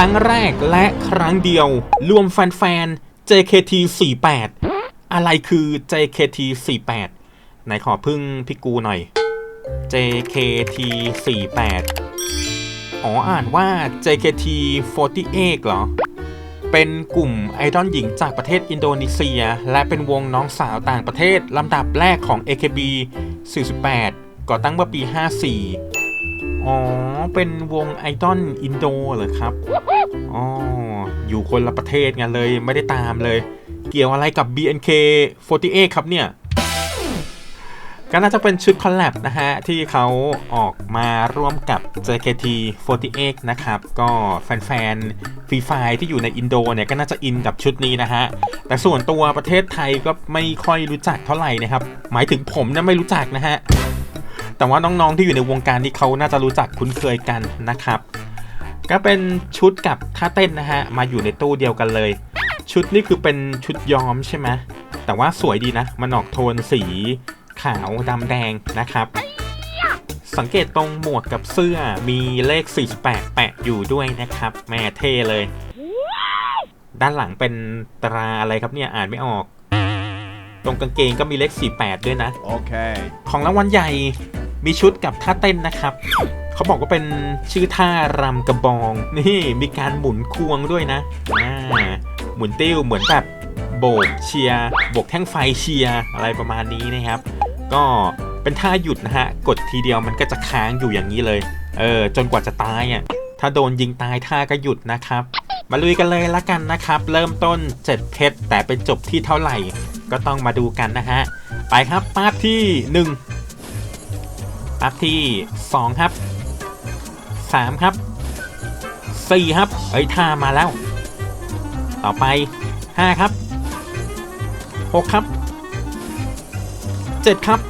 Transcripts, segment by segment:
ครั้งแรกและครั้งเดียว รวมแฟนๆ JKT 48อะไรคือ JKT 48ไหนขอพึ่งพี่กูหน่อย JKT 48อ๋ออ่านว่า JKT 48เหรอ เป็นกลุ่มไอดอลหญิงจากประเทศอินโดนีเซีย และเป็นวงน้องสาวต่างประเทศลำดับแรกของ AKB 48ก่อตั้งเมื่อปี 54 อ๋อ เป็นวงไอดอลอินโดเหรอครับ อ๋อ อยู่คนละประเทศกันเลยไม่ได้ตามเลย เกี่ยวอะไรกับ BNK48 ครับเนี่ย ก็น่าจะเป็นชุดคอลแลบนะฮะ ที่เขาออกมาร่วมกับ JKT48 นะครับ ก็แฟนๆฟรีไฟที่อยู่ในอินโดเนี่ยก็น่าจะอินกับชุดนี้นะฮะ แต่ส่วนตัวประเทศไทยก็ไม่ค่อยรู้จักเท่าไหร่นะครับ หมายถึงผมเนี่ยไม่รู้จักนะฮะ แต่ว่าน้องๆที่อยู่ในวงการที่เขาน่าจะรู้จักคุ้นเคยกันนะครับ ก็เป็นชุดกับท่าเต้นนะฮะมาอยู่ในตู้เดียวกันเลย ชุดนี่คือเป็นชุดย้อมใช่ไหมแต่ว่าสวยดีนะมันออกโทนสีขาวดำแดงนะครับ สังเกตตรงหมวกกับเสื้อมีเลข 48 แปะอยู่ด้วยนะครับ แม่เท่เลย ด้านหลังเป็นตราอะไรครับเนี่ยอ่านไม่ออก ตรงกางเกงก็มีเลข 48 ด้วยนะ Okay. ของรางวัลใหญ่ มีชุดกับท่าเต้นนะครับ เขาบอกว่าเป็นชื่อท่ารำกระบอง นี่มีการหมุนควงด้วยนะอ่าหมุนติ้วเหมือนแบบโบกเชียร์โบกแท่งไฟเชียร์อะไรประมาณนี้นะครับ ก็เป็นท่าหยุดนะฮะ กดทีเดียวมันก็จะค้างอยู่อย่างนี้เลย เออ จนกว่าจะตายอะ ถ้าโดนยิงตายท่าก็หยุดนะครับ มาลุยกันเลยละกันนะครับ เริ่มต้น7เพชรแต่เป็นจบที่เท่าไหร่ ก็ต้องมาดูกันนะฮะ ไปครับปาร์ทที่ 1 ปาร์ทที่2ครับ3ครับ4ครับเอ้ยท่ามาแล้ว ต่อไป5ครับ6ครับ7ครับ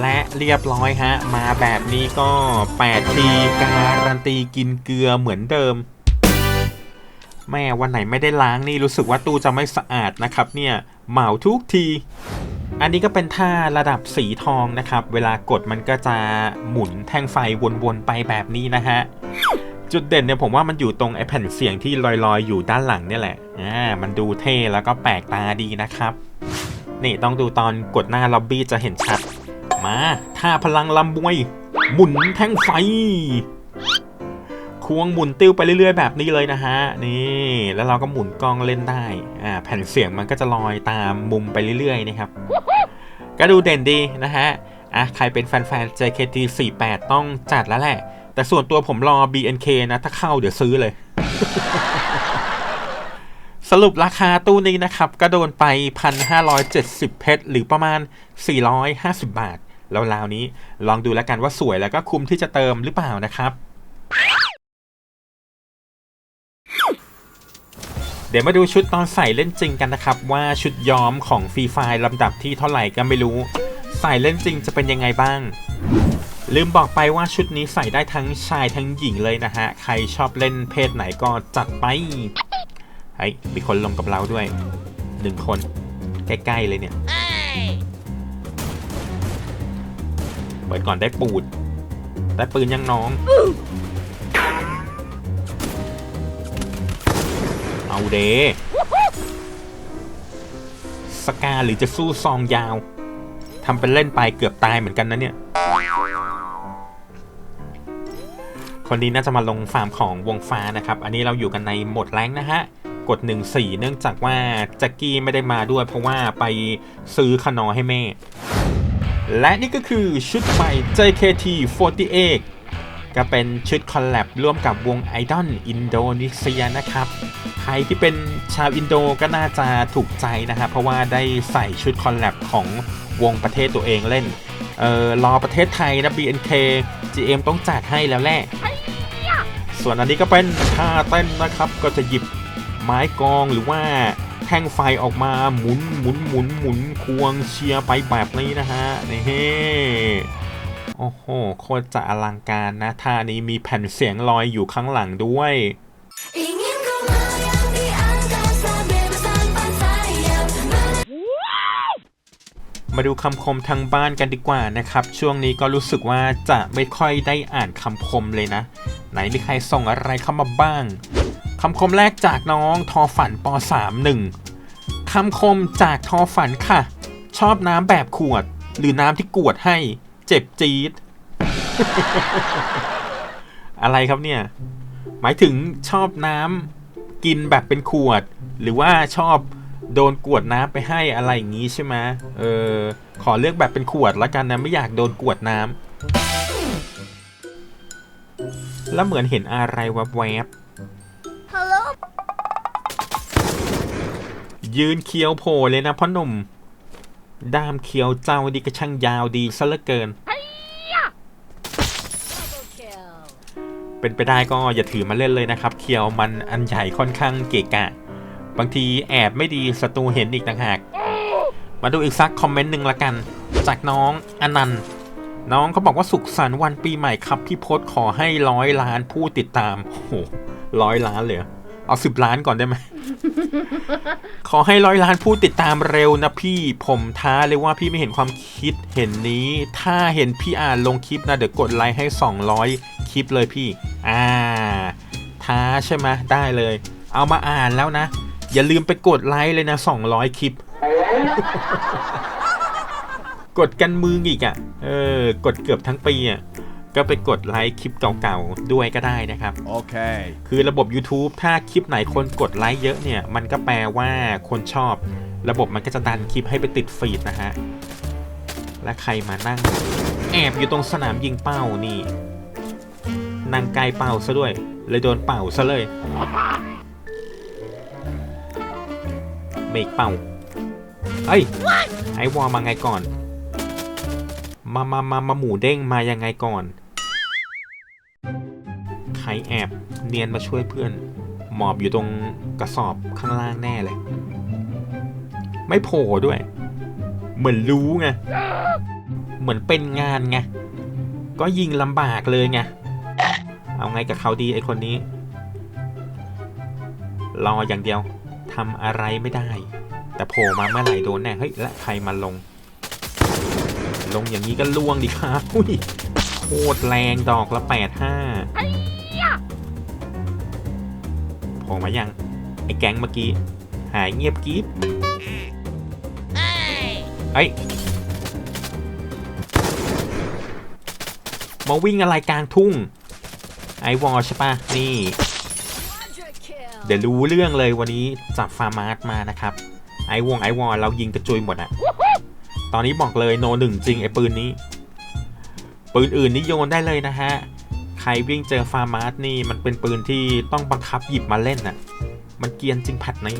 และเรียบร้อยฮะ มาแบบนี้ก็8ทีการันตีกินเกลือเหมือนเดิม แม่วันไหนไม่ได้ล้างนี่รู้สึกว่าตู้จะไม่สะอาดนะครับเนี่ยเหมาทุกที อันนี้ก็เป็นท่าระดับสีทองนะครับ เวลากดมันก็จะหมุนแท่งไฟวนๆไปแบบนี้นะฮะ จุดเด่นเนี่ยผมว่ามันอยู่ตรงไอ้แผ่นเสียงที่ลอยๆ อยู่ด้านหลังเนี่ยแหละ อ่า มันดูเท่แล้วก็แปลกตาดีนะครับ นี่ต้องดูตอนกดหน้าล็อบบี้จะเห็นชัด มาท่าพลังลำบวย หมุนแท่งไฟ ควงหมุนติ้วไปเรื่อย ๆ แบบนี้เลยนะฮะ นี่แล้วเราก็หมุนกล้องเล่นได้อ่าแผ่นเสียงมันก็จะลอยตามมุมไปเรื่อยๆนะครับ ก็ดูเด่นดีนะฮะอะใครเป็นแฟนๆ JKT48 ต้องจัดแล้วแหละ แต่ส่วนตัวผมรอ BNK นะ ถ้าเข้าเดี๋ยวซื้อเลย สรุปราคาตู้นี้นะครับ ก็โดนไป 1,570 เพชร หรือประมาณ 450 บาท แล้วราวนี้ลองดูแล้วกันว่าสวยแล้วก็คุ้มที่จะเติมหรือเปล่านะครับ ดี๋ยวมาดูชุดตอนใส่เล่นจริงกันนะครับ ว่าชุดย้อมของฟรีไฟลำดับที่เท่าไหร่ก็ไม่รู้ ใส่เล่นจริงจะเป็นยังไงบ้าง ลืมบอกไปว่าชุดนี้ใส่ได้ทั้งชายทั้งหญิงเลยนะฮะ ใครชอบเล่นเพศไหนก็จัดไปเฮ้ยมีคนลงกับเราด้วยหนึ่งคนใกล้ๆเลยเนี่ยเปิดก่อนได้ปูด ได้ปืนยังน้อง เอาเดสกาหรือจะสู้ซองยาวทำเป็นเล่นไปเกือบตายเหมือนกันนะเนี่ย คนนี้น่าจะมาลงฟาร์มของวงฟ้านะครับ อันนี้เราอยู่กันในหมดแรงนะฮะ กด 1-4 เนื่องจากว่าแจ็กกี้ไม่ได้มาด้วยเพราะว่าไปซื้อขนอให้แม่ และนี่ก็คือชุดใหม่ JKT48 ก็เป็นชุดคอลแลบร่วมกับวงไอดอลอินโดนีเซียนะครับ ใครที่เป็นชาวอินโดก็น่าจะถูกใจนะครับ เพราะว่าได้ใส่ชุดคอลแลบของวงประเทศตัวเองเล่น เออรอประเทศไทยนะ BNK GM ต้องจัดให้แล้วแหละ ส่วนอันนี้ก็เป็นท่าเต้นนะครับ ก็จะหยิบไม้กลองหรือว่าแท่งไฟออกมาหมุนหมุนหมุนหมุนควงเชียร์ไปแบบนี้นะฮะนี่ โอ้โห โคตรจะอลังการนะท่านี้มีแผ่นเสียงลอยอยู่ข้างหลังด้วยมาดูคำคมทางบ้านกันดีกว่านะครับ ช่วงนี้ก็รู้สึกว่าจะไม่ค่อยได้อ่านคำคมเลยนะ ไหนมีใครส่งอะไรเข้ามาบ้างคำคมแรกจากน้องทอฝันป 31 คำคมจากทอฝันค่ะ ชอบน้ำแบบขวด หรือน้ำที่กวดให้ เจ็บจี๊ด อะไรครับเนี่ย หมายถึงชอบน้ำกินแบบเป็นขวด หรือว่าชอบโดนกวดน้ำไปให้อะไรอย่างนี้ใช่ไหมเออ ขอเลือกแบบเป็นขวดแล้วกันนะไม่อยากโดนกวดน้ำแล้วเหมือนเห็นอะไรแวบๆ Hello ยืนเคี้ยวโผล่เลยนะพ่อหนุ่ม ด้ามเคี้ยวเจ้าดีก็ช่างยาวดีซะเหลือเกิน Double kill เป็นไปได้ก็อย่าถือมาเล่นเลยนะครับเคียวมันอันใหญ่ค่อนข้างเกะกะ บางทีแอบไม่ดีศัตรูเห็นอีกต่างหาก มาดูอีกสักคอมเมนต์หนึ่งละกัน จากน้องอนันต์น้องเขาบอกว่าสุขสันต์วันปีใหม่ครับ พี่พศขอให้ร้อยล้านผู้ติดตามโอ้โหร้อยล้านเลยเหรอเอาสิบล้านก่อนได้ไหม ขอให้ร้อยล้านผู้ติดตามเร็วนะพี่ ผมท้าเลยว่าพี่ไม่เห็นความคิดเห็นนี้ ถ้าเห็นพี่อ่านลงคลิปนะเดี๋ยวกดไลค์ให้ 200 คลิปเลยพี่ อ่า ท้าใช่ไหมได้เลย เอามาอ่านแล้วนะ อย่าลืมไปกดไลค์เลยนะ 200 คลิป กดกันมืออีกอะ่ะ เออ กดเกือบทั้งปีอะ่ะ ก็ไปกดไลค์คลิปเก่าๆด้วยก็ได้นะครับ Okay. คือระบบ YouTube ถ้าคลิปไหนคนกดไลค์เยอะเนี่ย มันก็แปลว่าคนชอบ ระบบมันก็จะดันคลิปให้ไปติดฟีดนะฮะ และใครมานั่ง แอบอยู่ตรงสนามยิงเป้านี่นั่งไกลเป้าซะด้วย เลยโดนเป่าซะเลยเมกเป่าเฮ้ยไอวอลมาไงก่อน มามามามาหมูเด้งมายังไงก่อนใครแอบเนียนมาช่วยเพื่อน หมอบอยู่ตรงกระสอบข้างล่างแน่เลย ไม่โผล่ด้วย เหมือนรู้ไง เหมือนเป็นงานไง ก็ยิงลำบากเลยไง เอาไงกับเขาดีไอคนนี้ รออย่างเดียวทำอะไรไม่ได้ แต่โผล่มาเมื่อไหร่โดนแน่ เฮ้ย และใครมาลง ลงอย่างนี้ก็ล่วงดิครับอุ้ยโคตรแรงดอกละแปดห้า โผล่มายัง ไอ้แก๊งเมื่อกี้ หายเงียบกริบเฮ้ยมาวิ่งอะไรกลางทุ่ง ไอวอลใช่ปะนี่ Quadra kill เดี๋ยวรู้เรื่องเลยวันนี้จับฟาร์มาร์มานะครับ ไอวงไอวอลเรายิงกระจุยหมดอะตอนนี้บอกเลยโนหนึ่งจริงไอปืนนี้ ปืนอื่นนี่โยนได้เลยนะฮะใครวิ่งเจอฟาร์มาร์นี่มันเป็นปืนที่ต้องบังคับหยิบมาเล่นน่ะ มันเกียนจริงแพทนี้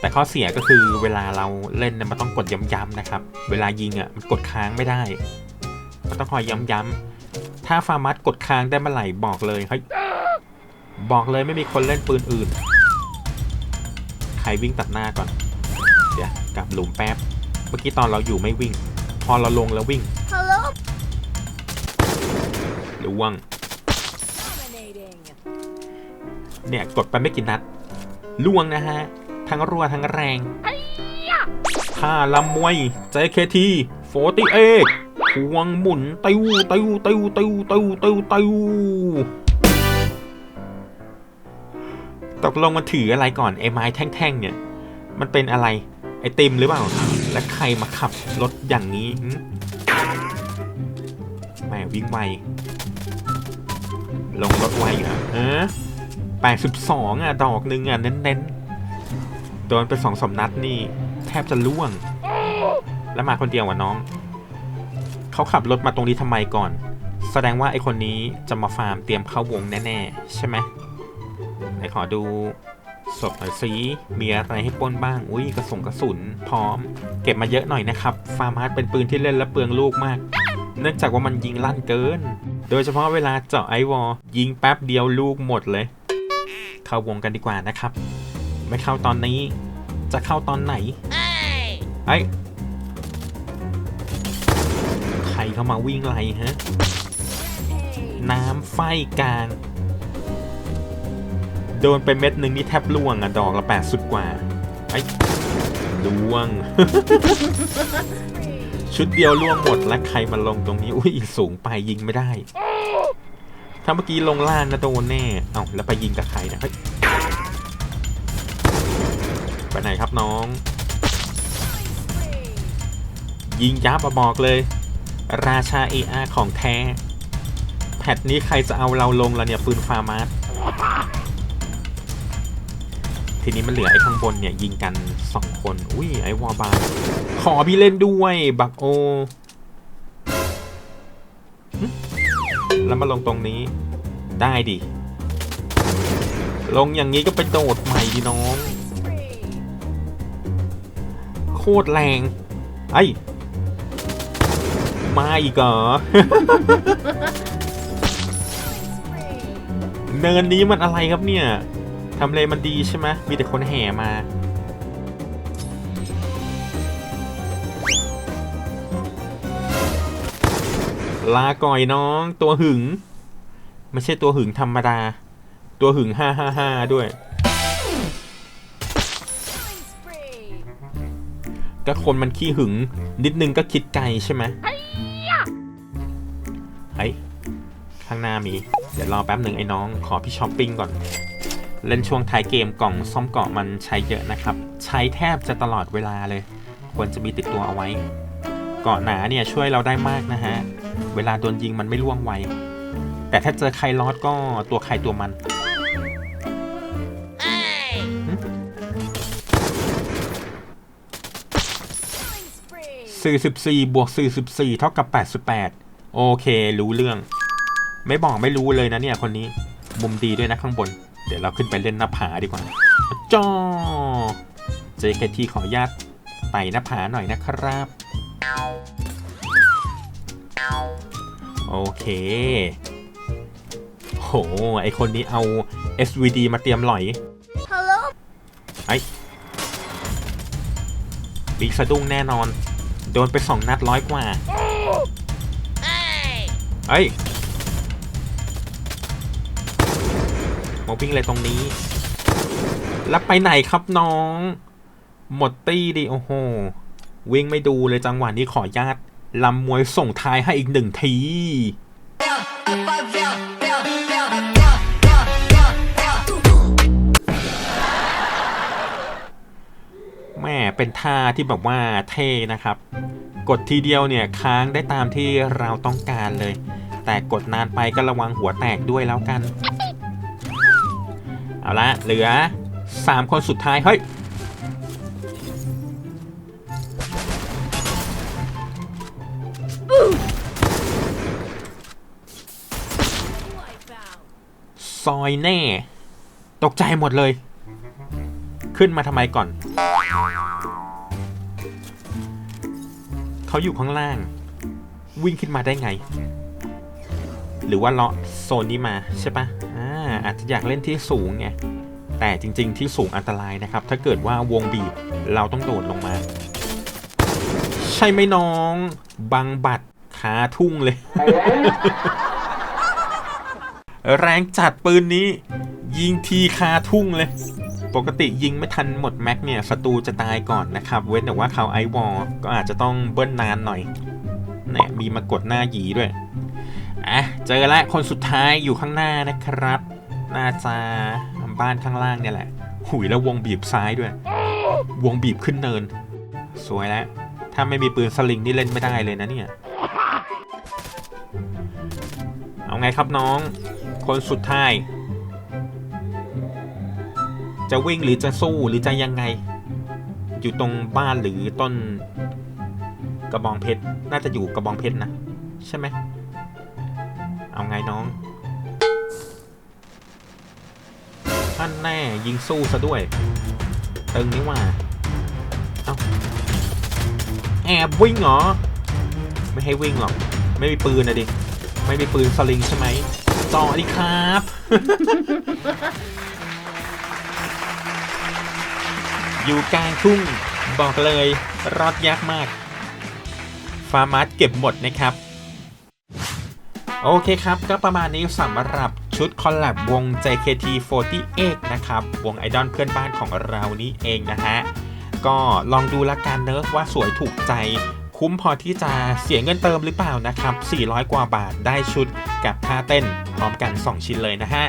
แต่ข้อเสียก็คือเวลาเราเล่นเนี่ยมันต้องกดย้ำๆนะครับ เวลายิงอะมันกดค้างไม่ได้ มันต้องคอยย้ำๆถ้าฟาร์มาร์กดค้างได้เมื่อไหร่บอกเลยเฮ้ยบอกเลยไม่มีคนเล่นปืนอื่น ใครวิ่งตัดหน้าก่อน เดี๋ยวกลับหลุมแป๊บ เมื่อกี้ตอนเราอยู่ไม่วิ่ง พอเราลงแล้ววิ่ง ล่วง dominating เนี่ย กดไปไม่กี่นัดล่วงนะฮะ ทั้งรัวทั้งแรงท่าลำมวย JKT 48ควงหมุนติ้วติ้วติ้วติ้วติ้วติ้วติ้วตกลงมันถืออะไรก่อนไอ้ไม้แท่งๆเนี่ย มันเป็นอะไร ไอติมหรือเปล่า และใครมาขับรถอย่างนี้หึ แม่วิ่งไวลงรถไวเหรอฮะ82อะ ดอกหนึ่งอะ เน้นๆ โดนไปสองสมนัดนี่ แทบจะล่วง แล้วมาคนเดียวอะน้อง เขาขับรถมาตรงนี้ทำไมก่อน แสดงว่าไอคนนี้จะมาฟาร์มเตรียมเข้าวงแน่ ๆ ใช่ไหมไหนขอดูศพหน่อยสิมีอะไรให้ป้นบ้าง อุ้ยกระสุนกระสุน พร้อม เก็บมาเยอะหน่อยนะครับ ฟาร์มฮาร์ดเป็นปืนที่เล่นและเปลืองลูกมาก เนื่องจากว่ามันยิงลั่นเกิน โดยเฉพาะเวลาเจาะไอวอลยิงแป๊บเดียวลูกหมดเลย เข้าวงกันดีกว่านะครับ ไม่เข้าตอนนี้ จะเข้าตอนไหนไอ้ยใครเข้ามาวิ่งไรฮะ น้ำไฟกลาง โดนไปเม็ดหนึ่งนี่แทบล่วงอะดอกละแปดสุดกว่า ไอ้ยล่วง ชุดเดียวล่วงหมดและใครมาลงตรงนี้ อุ้ยสูงไปยิงไม่ได้ ถ้าเมื่อกี้ลงล่างนะโดนแน่ เอ้าแล้วไปยิงกับใครนะเฮ้ยไปไหนครับน้อง ยิงยับมาบอกเลย ราชา AR ของแท้ แพทนี้ใครจะเอาเราลงละเนี่ยปืนฟาร์มาส ทีนี้มันเหลือไอ้ข้างบนเนี่ยยิงกันสองคน อุ้ยไอ้วอร์บาร์ขอพี่เล่นด้วยบักโอแล้วมาลงตรงนี้ได้ดิ ลงอย่างนี้ก็ไปโดดใหม่ดิน้อง โคตรแรงไอ้มาอีกเหรอ เนินนี้มันอะไรครับเนี่ย ทำเลมันดีใช่ไหมมีแต่คนแห่มาลาก่อยน้องตัวหึง ไม่ใช่ตัวหึงธรรมดา ตัวหึงห้าห้าห้าด้วย ก็คนมันขี้หึง นิดนึงก็คิดไกลใช่ไหมเฮ้ยข้างหน้ามี เดี๋ยวรอแป๊บหนึ่งไอ้น้อง ขอพี่ช้อปปิ้งก่อน เล่นช่วงท้ายเกมกล่องซ่อมเกาะมันใช้เยอะนะครับ ใช้แทบจะตลอดเวลาเลย ควรจะมีติดตัวเอาไว้ เกาะหนาเนี่ยช่วยเราได้มากนะฮะ เวลาโดนยิงมันไม่ล่วงไว แต่ถ้าเจอใครลอดก็ตัวใครตัวมัน44บวก44เท่ากับ 88 โอเค รู้เรื่อง ไม่บอกไม่รู้เลยนะเนี่ยคนนี้ มุมดีด้วยนะข้างบน เดี๋ยวเราขึ้นไปเล่นหน้าผาดีกว่าจ้อ JKT ขออนุญาตไต่หน้าผาหน่อยนะครับ โอเค โห ไอคนนี้เอา SVD มาเตรียมหลอยไอ้บิ๊กสะดุ้งแน่นอน โดนไปสองนัดร้อยกว่า เอ้ย มาวิ่งอะไรตรงนี้ แล้วไปไหนครับน้อง หมดตี้ดิโอ้โห วิ่งไม่ดูเลยจังหวะนี้ขอญาตลำมวยส่งท้ายให้อีกหนึ่งทีแม่เป็นท่าที่แบบว่าเท่นะครับ กดทีเดียวเนี่ยค้างได้ตามที่เราต้องการเลย แต่กดนานไปก็ระวังหัวแตกด้วยแล้วกัน เอาละเหลือ 3 คนสุดท้าย เฮ้ย ซอยแน่ ตกใจหมดเลย ขึ้นมาทำไมก่อน เขาอยู่ข้างล่าง วิ่งขึ้นมาได้ไง หรือว่าเลาะโซนนี้มาใช่ปะ อาอาจจะอยากเล่นที่สูงไงแต่จริง ๆ ที่สูงอันตรายนะครับ ถ้าเกิดว่าวงบีบเราต้องโดดลงมา ใช่ไหมน้อง บังบัดขาทุ่งเลย แรงจัดปืนนี้ ยิงทีคาทุ่งเลย ปกติยิงไม่ทันหมดแม็กเนี่ยศัตรูจะตายก่อนนะครับ เว้นแต่ว่าเขาไอวอลก็อาจจะต้องเบิ้ลนานหน่อยเนี่ยมีมากดหน้าหยีด้วยอะเจอแล้วคนสุดท้ายอยู่ข้างหน้านะครับ น่าจะบ้านข้างล่างเนี่ยแหละ หุยแล้ววงบีบซ้ายด้วย วงบีบขึ้นเนิน สวยแล้ว ถ้าไม่มีปืนสลิงนี่เล่นไม่ได้เลยนะเนี่ย เอาไงครับน้อง คนสุดท้าย จะวิ่งหรือจะสู้หรือจะยังไง อยู่ตรงบ้านหรือต้น กระบองเพชร น่าจะอยู่กระบองเพชรนะ ใช่ไหม เอาไงน้อง ท่นแน่ยิงสู้ซะด้วย ตึงนี่ว่าเอาแอบวิ่งเหรอ ไม่ให้วิ่งหรอก ไม่มีปืนนะดิ ไม่มีปืนสลิงใช่ไหมต่อดีครับ อยู่กลางทุ่งบอกเลยรอดยากมาก ฟาร์มาร์เก็บหมดนะครับ โอเคครับก็ประมาณนี้สำหรับ ชุดคอลแลบวง JKT48 นะครับ วงไอดอลเพื่อนบ้านของเรานี่เองนะฮะ ก็ลองดูละกันเนอะว่าสวยถูกใจ คุ้มพอที่จะเสียเงินเติมหรือเปล่านะครับ 400 กว่าบาทได้ชุดกับท่าเต้นพร้อมกัน 2 ชิ้นเลยนะฮะ